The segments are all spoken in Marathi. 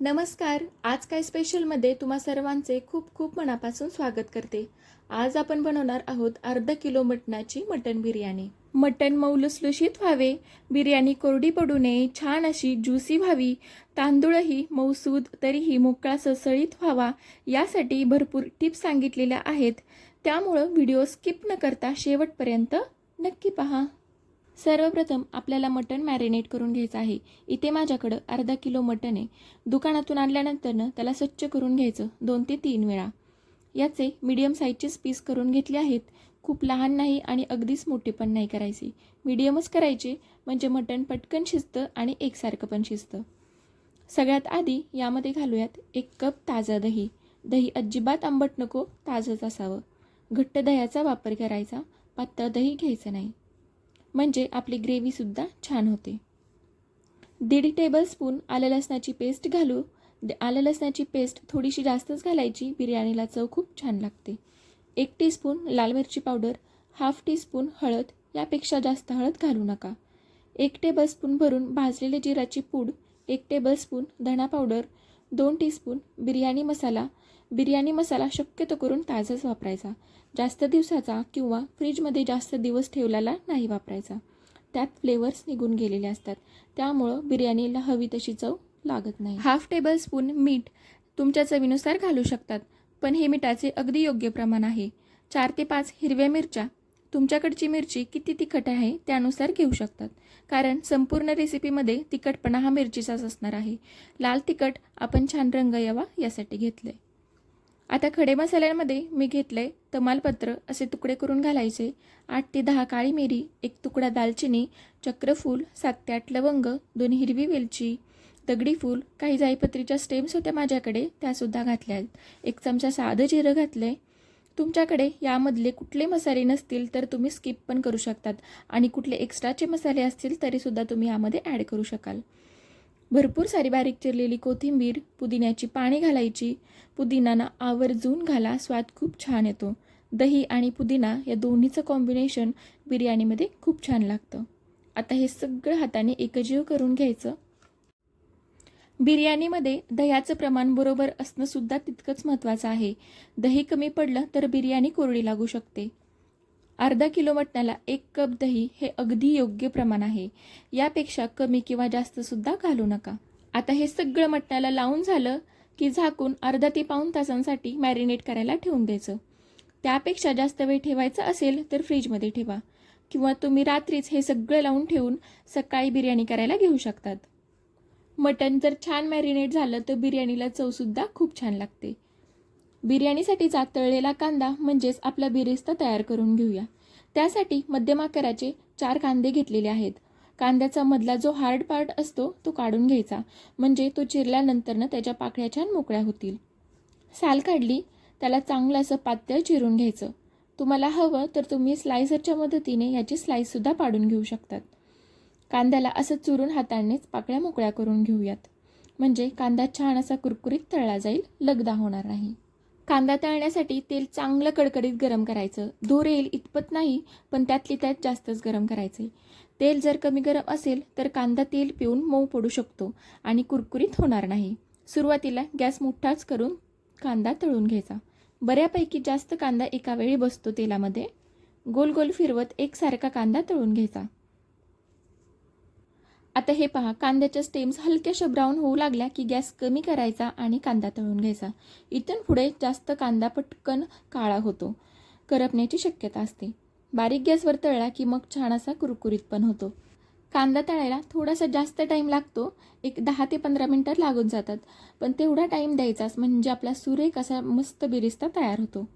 नमस्कार. आज काय स्पेशलमध्ये तुम्हा सर्वांचे खूप खूप मनापासून स्वागत करते. आज आपण बनवणार आहोत अर्ध किलो मटणाची मटण बिर्याणी. मटण मऊ लुसलुशीत व्हावे. बिर्याणी कोरडी पडू नये छान अशी ज्युसी व्हावी. तांदूळही मऊसूद तरीही मोकळा सळसळीत व्हावा यासाठी भरपूर टिप्स सांगितलेल्या आहेत. त्यामुळं व्हिडिओ स्किप न करता शेवटपर्यंत नक्की पहा. सर्वप्रथम आपल्याला मटण मॅरिनेट करून घ्यायचं आहे. इथे माझ्याकडं अर्धा किलो मटण आहे. दुकानातून आणल्यानंतरनं त्याला स्वच्छ करून घ्यायचं दोन ते तीन वेळा. याचे मीडियम साईजचेच पीस करून घेतले आहेत. खूप लहान नाही आणि अगदीच मोठे पण नाही करायचे. मीडियमच करायचे म्हणजे मटण पटकन शिजतं आणि एकसारखं पण शिजतं. सगळ्यात आधी यामध्ये घालूयात एक कप ताजं दही. दही अजिबात आंबट नको ताजंच असावं. घट्ट दह्याचा वापर करायचा. पातळ दही घ्यायचं नाही. म्हणजे आपली ग्रेव्हीसुद्धा छान होते. दीड टेबलस्पून आलं लसणाची पेस्ट घालू. द- आलं लसणाची पेस्ट थोडीशी जास्तच घालायची. बिर्याणीला चव खूप छान लागते. एक टीस्पून लाल मिरची पावडर हाफ टीस्पून हळद यापेक्षा जास्त हळद घालू नका. एक टेबलस्पून भरून भाजलेले जिराची पूड एक टेबलस्पून धणा पावडर दोन टीस्पून बिर्याणी मसाला बिर्याणी मसाला शक्यतो करून ताजाच वापरायचा. जास्त दिवसाचा किंवा फ्रीजमध्ये जास्त दिवस ठेवलेला नाही वापरायचा. त्यात फ्लेवर्स निघून गेलेले असतात. त्यामुळं बिर्याणीला हवी तशी चव लागत नाही. हाफ टेबल स्पून मीठ तुमच्या चवीनुसार घालू शकतात पण हे मिठाचे अगदी योग्य प्रमाण आहे. चार ते पाच हिरव्या मिरच्या तुमच्याकडची मिरची किती तिखट आहे त्यानुसार घेऊ शकतात. कारण संपूर्ण रेसिपीमध्ये तिखटपणा हा मिरचीचाच असणार आहे. लाल तिखट आपण छान रंग यावा यासाठी घेतलं आहे आता खडे मसाल्यांमध्ये मी घेतले तमालपत्र असे तुकडे करून घालायचे. आठ ते दहा काळी मिरी एक तुकडा दालचिनी चक्रफूल सात ते आठ लवंग दोन हिरवी वेलची दगडी फूल काही जाईपत्रीच्या स्टेम्स होत्या माझ्याकडे त्यासुद्धा घातल्या एक चमचा साधं जिरं घातलं तुमच्याकडे यामधले कुठले मसाले नसतील तर तुम्ही स्किप पण करू शकतात आणि कुठले एक्स्ट्राचे मसाले असतील तरीसुद्धा तुम्ही यामध्ये ॲड करू शकाल. भरपूर सारी बारीक चिरलेली कोथिंबीर पुदिन्याची पाणी घालायची. पुदिनाना आवर्जून घाला स्वाद खूप छान येतो. दही आणि पुदिना या दोन्हीचं कॉम्बिनेशन बिर्याणीमध्ये खूप छान लागतं. आता हे सगळं हाताने एकजीव करून घ्यायचं. बिर्याणीमध्ये दह्याचं प्रमाण बरोबर असणंसुद्धा तितकंच महत्त्वाचं आहे. दही कमी पडलं तर बिर्याणी कोरडी लागू शकते. अर्धा किलो मटणाला एक कप दही हे अगदी योग्य प्रमाण आहे. यापेक्षा कमी किंवा जास्त सुद्धा घालू नका. आता हे सगळं मटणाला लावून झालं की झाकून अर्धा ते पाऊण तासांसाठी मॅरिनेट करायला ठेवून द्यायचं. त्यापेक्षा जास्त वेळ ठेवायचं असेल तर फ्रीजमध्ये ठेवा. किंवा तुम्ही रात्रीच हे सगळं लावून ठेवून सकाळी बिर्याणी करायला घेऊ शकतात. मटण जर छान मॅरिनेट झालं तर बिर्याणीला चवसुद्धा खूप छान लागते. बिर्याणीसाठीचा तळलेला कांदा म्हणजेच आपला बिरिस्ता तयार करून घेऊया. त्यासाठी मध्यम आकाराचे चार कांदे घेतलेले आहेत. कांद्याचा मधला जो हार्ड पार्ट असतो तो काढून घ्यायचा. म्हणजे तो चिरल्यानंतरनं त्याच्या पाकळ्या छान मोकळ्या होतील. साल काढली त्याला चांगलं असं पातळ चिरून घ्यायचं. तुम्हाला हवं तर तुम्ही स्लायसरच्या मदतीने याची स्लाईससुद्धा पाडून घेऊ शकतात. कांद्याला असं चुरून हातानेच पाकळ्या मोकळ्या करून घेऊयात. म्हणजे कांदा छान असा कुरकुरीत तळला जाईल लगदा होणार नाही. कांदा तळण्यासाठी तेल चांगलं कडकडीत गरम करायचं. धूर येईल इतपत नाही पण त्यातली त्यात जास्तच गरम करायचे. तेल जर कमी गरम असेल तर कांदा तेल पिऊन मऊ पडू शकतो आणि कुरकुरीत होणार नाही. सुरुवातीला गॅस मोठाच करून कांदा तळून घ्यायचा. बऱ्यापैकी जास्त कांदा एका वेळी बसतो तेलामध्ये. गोल गोल फिरवत एकसारखा कांदा तळून घ्यायचा. आता हे पहा कांद्याच्या स्टेम्स हलक्याशा ब्राऊन होऊ लागल्या की गॅस कमी करायचा आणि कांदा तळून घ्यायचा. इथून पुढे जास्त कांदा पटकन काळा होतो. करपण्याची शक्यता असते. बारीक गॅसवर तळला की मग छान असा कुरकुरीत पण होतो. कांदा तळायला थोडासा जास्त टाईम लागतो. एक दहा ते पंधरा मिनटं लागून जातात. पण तेवढा टाईम द्यायचाच म्हणजे आपला सुरेख असा मस्त बिरिस्ता तयार होतो.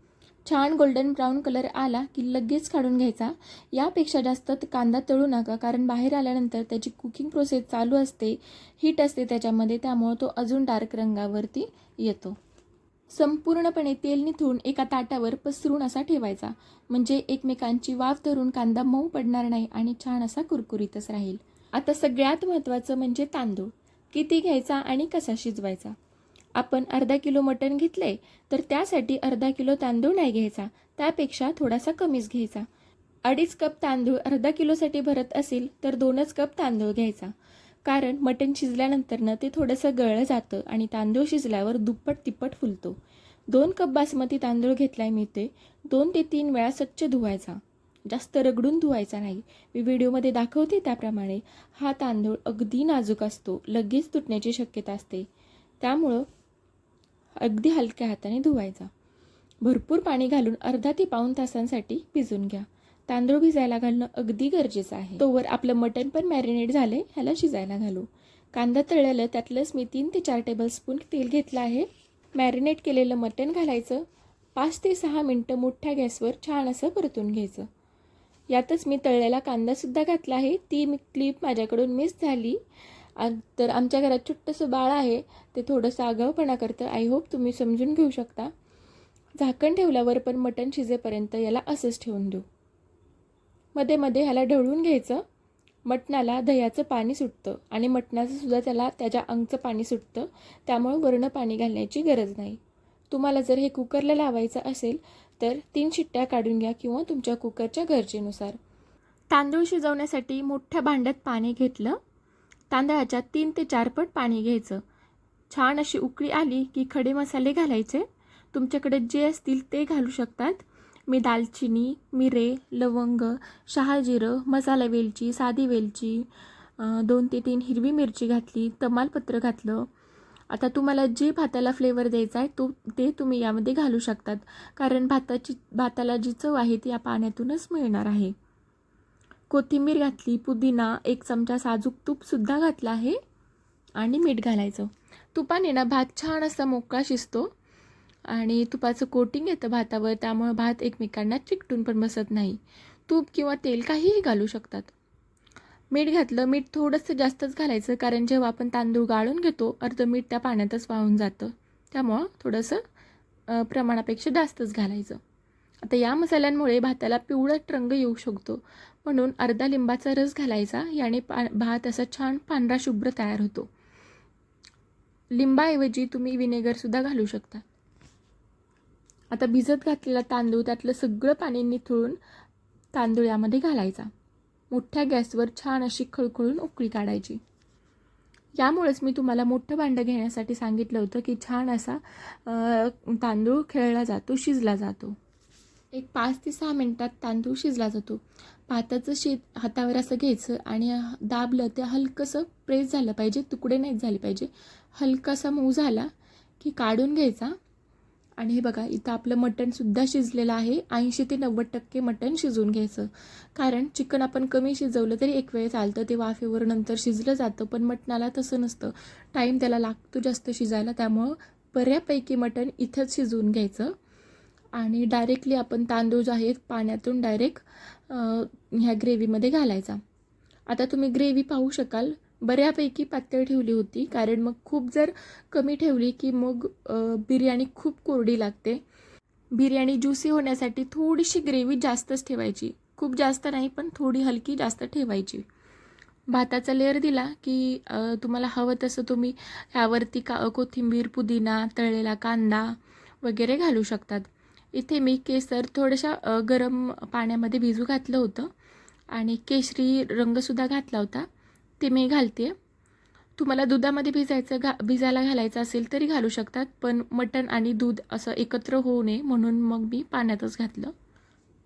छान गोल्डन ब्राऊन कलर आला की लगेच काढून घ्यायचा. यापेक्षा जास्त कांदा तळू नका कारण बाहेर आल्यानंतर त्याची कुकिंग प्रोसेस चालू असते हीट असते त्याच्यामध्ये त्यामुळं तो अजून डार्क रंगावरती येतो. संपूर्णपणे तेल निथळून एका ताटावर पसरून असा ठेवायचा. म्हणजे एकमेकांची वाफ धरून कांदा मऊ पडणार नाही आणि छान असा कुरकुरीतच राहील. आता सगळ्यात महत्त्वाचं म्हणजे तांदूळ. किती घ्यायचा आणि कसा शिजवायचा? आपण अर्धा किलो मटण घेतले तर त्यासाठी अर्धा किलो तांदूळ नाही घ्यायचा. त्यापेक्षा थोडासा कमीच घ्यायचा. अडीच कप तांदूळ अर्धा किलोसाठी भरत असेल तर दोनच कप तांदूळ घ्यायचा. कारण मटण शिजल्यानंतरनं ते थोडंसं गळलं जातं आणि तांदूळ शिजल्यावर दुप्पट तिप्पट फुलतो. दोन कप बासमती तांदूळ घेतलाय मी ते दोन ते तीन वेळा स्वच्छ धुवायचा. जास्त रगडून धुवायचा नाही. मी व्हिडिओमध्ये दाखवते त्याप्रमाणे. हा तांदूळ अगदी नाजूक असतो. लगेच तुटण्याची शक्यता असते. त्यामुळं अगदी हलक्या हाताने धुवायचा. भरपूर पाणी घालून अर्धा ते पाऊण तासांसाठी भिजून घ्या. तांदूळ भिजायला घालणं अगदी गरजेचं आहे. तोवर आपलं मटण पण मॅरिनेट झाले ह्याला शिजायला घालू. कांदा तळलेलं त्यातलंच मी तीन ते चार टेबलस्पून तेल घेतलं आहे. मॅरिनेट केलेलं मटण घालायचं. पाच ते सहा मिनटं मोठ्या गॅसवर छान असं परतून घ्यायचं. यातच मी तळलेला कांदासुद्धा घातला आहे. ती क्लिप माझ्याकडून मिस झाली. तर आमच्या घरात छोटंसं बाळ आहे ते थोडंसं आगाऊपणा करतं. आय होप तुम्ही समजून घेऊ शकता. झाकण ठेवल्यावर पण मटण शिजेपर्यंत याला असंच ठेवून देऊ. मध्ये मध्ये ह्याला ढवळून घ्यायचं. मटणाला दह्याचं पाणी सुटतं आणि मटणाचं सुद्धा त्याला त्याच्या अंगचं पाणी सुटतं. त्यामुळं वरणं पाणी घालण्याची गरज नाही. तुम्हाला जर हे कुकरला लावायचं असेल तर तीन शिट्ट्या काढून घ्या किंवा तुमच्या कुकरच्या गरजेनुसार. तांदूळ शिजवण्यासाठी मोठ्या भांड्यात पाणी घेतलं. तांदळाच्या तीन ते चार पट पाणी घ्यायचं. छान अशी उकळी आली की खडे मसाले घालायचे. तुमच्याकडे जे असतील ते घालू शकतात. मी दालचिनी मिरे लवंग शहाजिरं मसाला वेलची साधी वेलची दोन ते तीन हिरवी मिरची घातली तमालपत्र घातलं. आता तुम्हाला जे भाताला फ्लेवर द्यायचा आहे तो ते तुम्ही यामध्ये घालू शकतात. कारण भाताची भाताला जी चव आहे ती या पाण्यातूनच मिळणार आहे. कोथिंबीर घातली पुदिना एक चमचा साजूक तूपसुद्धा घातला आहे आणि मीठ घालायचं. तुपाने ना भात छान असा मोकळा शिजतो आणि तुपाचं कोटिंग येतं भातावर त्यामुळं भात एकमेकांना चिकटून पण बसत नाही. तूप किंवा तेल काहीही घालू शकतात. मीठ घातलं मीठ थोडंसं जास्तच घालायचं कारण जेव्हा आपण तांदूळ गाळून घेतो अर्ध मीठ त्या पाण्यातच वाहून जातं. त्यामुळं थोडंसं प्रमाणापेक्षा जास्तच घालायचं. आता या मसाल्यांमुळे भाताला पिवळट रंग येऊ शकतो. म्हणून अर्धा लिंबाचा रस घालायचा याने पा भात असा छान पांढरा शुभ्र तयार होतो. लिंबाऐवजी तुम्ही विनेगरसुद्धा घालू शकता. आता भिजत घातलेला तांदूळ त्यातलं सगळं पाणी निथळून तांदूळ यामध्ये घालायचा. मोठ्या गॅसवर छान अशी खळखळून उकळी काढायची. यामुळेच मी तुम्हाला मोठं भांडं घेण्यासाठी सांगितलं होतं की छान असा तांदूळ खेळला जातो शिजला जातो. एक पाच ते सहा मिनटात तांदूळ शिजला जातो. भाताचं शीत हातावर असं घ्यायचं आणि दाबलं ते हलकंसं प्रेस झालं पाहिजे तुकडे नाहीत झाले पाहिजे. हलकासा मऊ झाला की काढून घ्यायचा. आणि हे बघा इथं आपलं मटणसुद्धा शिजलेलं आहे. ऐंशी ते नव्वद टक्के मटण शिजवून घ्यायचं. कारण चिकन आपण कमी शिजवलं तरी एक वेळ चालतं ते वाफेवर नंतर शिजलं जातं पण मटणाला तसं नसतं. टाईम त्याला लागतो जास्त शिजायला त्यामुळं बऱ्यापैकी मटण इथंच शिजवून घ्यायचं. आणि डायरेक्टली आपण तांदूळ जे आहेत पाण्यातून डायरेक्ट ह्या ग्रेव्हीमध्ये घालायचा. आता तुम्ही ग्रेव्ही पाहू शकाल. बऱ्यापैकी पातळ ठेवली होती कारण मग खूप जर कमी ठेवली की मग बिर्याणी खूप कोरडी लागते. बिर्याणी ज्युसी होण्यासाठी थोडीशी ग्रेव्ही जास्तच ठेवायची. खूप जास्त नाही पण थोडी हलकी जास्त ठेवायची. भाताचा लेअर दिला की तुम्हाला हवं तसं तुम्ही ह्यावरती का कोथिंबीर पुदिना तळलेला कांदा वगैरे घालू शकतात. इथे मी केसर थोड्याशा गरम पाण्यामध्ये भिजू घातलं होतं आणि केशरी रंगसुद्धा घातला होता. ते मी घालते. तुम्हाला दुधामध्ये भिजायचं घा भिजायला घालायचं असेल तरी घालू शकतात पण मटण आणि दूध असं एकत्र होऊ नये म्हणून मग मी पाण्यातच घातलं.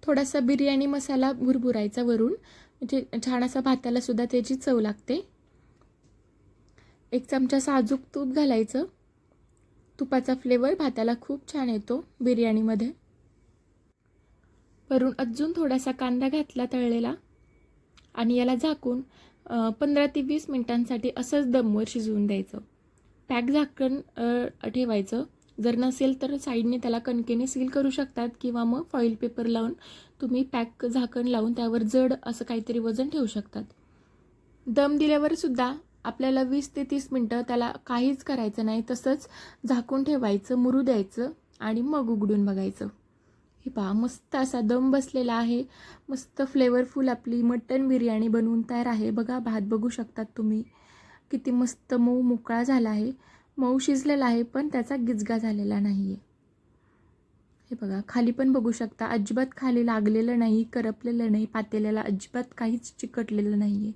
थोडासा बिर्याणी मसाला भुरभुरायचा वरून म्हणजे छान असा भाताला सुद्धा त्याची चव लागते. एक चमचा साजूक तूप घालायचं. तुपाचा फ्लेवर भाताला खूप छान येतो बिर्याणीमध्ये. वरून अजून थोडासा कांदा घातला तळलेला आणि याला झाकून पंधरा ते वीस मिनिटांसाठी असंच दमवर शिजवून द्यायचं. पॅक झाकण ठेवायचं. जर नसेल तर साईडने त्याला कणकेने सील करू शकतात किंवा मग फॉईल पेपर लावून तुम्ही पॅक झाकण लावून त्यावर जड असं काहीतरी वजन ठेवू शकतात. दम दिल्यावर सुद्धा आपल्याला वीस ते तीस मिनटं त्याला काहीच करायचं नाही तसंच झाकून ठेवायचं मुरू द्यायचं आणि मग उघडून बघायचं. हे पहा मस्त असा दम बसलेला आहे. मस्त फ्लेवरफुल आपली मटन बिर्याणी बनवून तयार आहे. बघा भात बघू शकतात तुम्ही. किती मस्त मऊ मोकळा झाला आहे. मऊ शिजलेला आहे पण त्याचा गिजगा झालेला नाही आहे हे बघा खाली पण बघू शकता. अजिबात खाली लागलेलं नाही करपलेलं नाही पातेल्याला अजिबात काहीच चिकटलेलं नाही आहे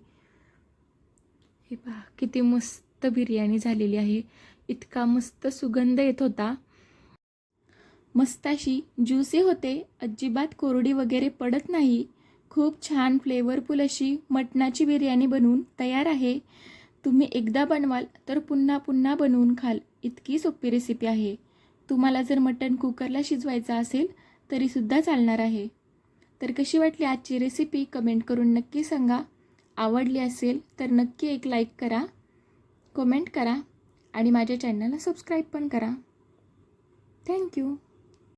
हे पहा किती मस्त बिर्याणी झालेली आहे. इतका मस्त सुगंध येत होता. मस्त अशी ज्युसी होते अजिबात कोरडी वगैरे पडत नाही. खूप छान फ्लेवरफुल अशी मटणाची बिर्याणी बनवून तयार आहे. तुम्ही एकदा बनवाल तर पुन्हा पुन्हा बनवून खाल. इतकी सोपी रेसिपी आहे. तुम्हाला जर मटण कुकरला शिजवायचं असेल तरीसुद्धा चालणार आहे. तर कशी वाटली आजची रेसिपी कमेंट करून नक्की सांगा. आवडली असेल तर नक्की एक लाईक करा कमेंट करा आणि माझ्या चॅनलला सबस्क्राईब पण करा. थँक्यू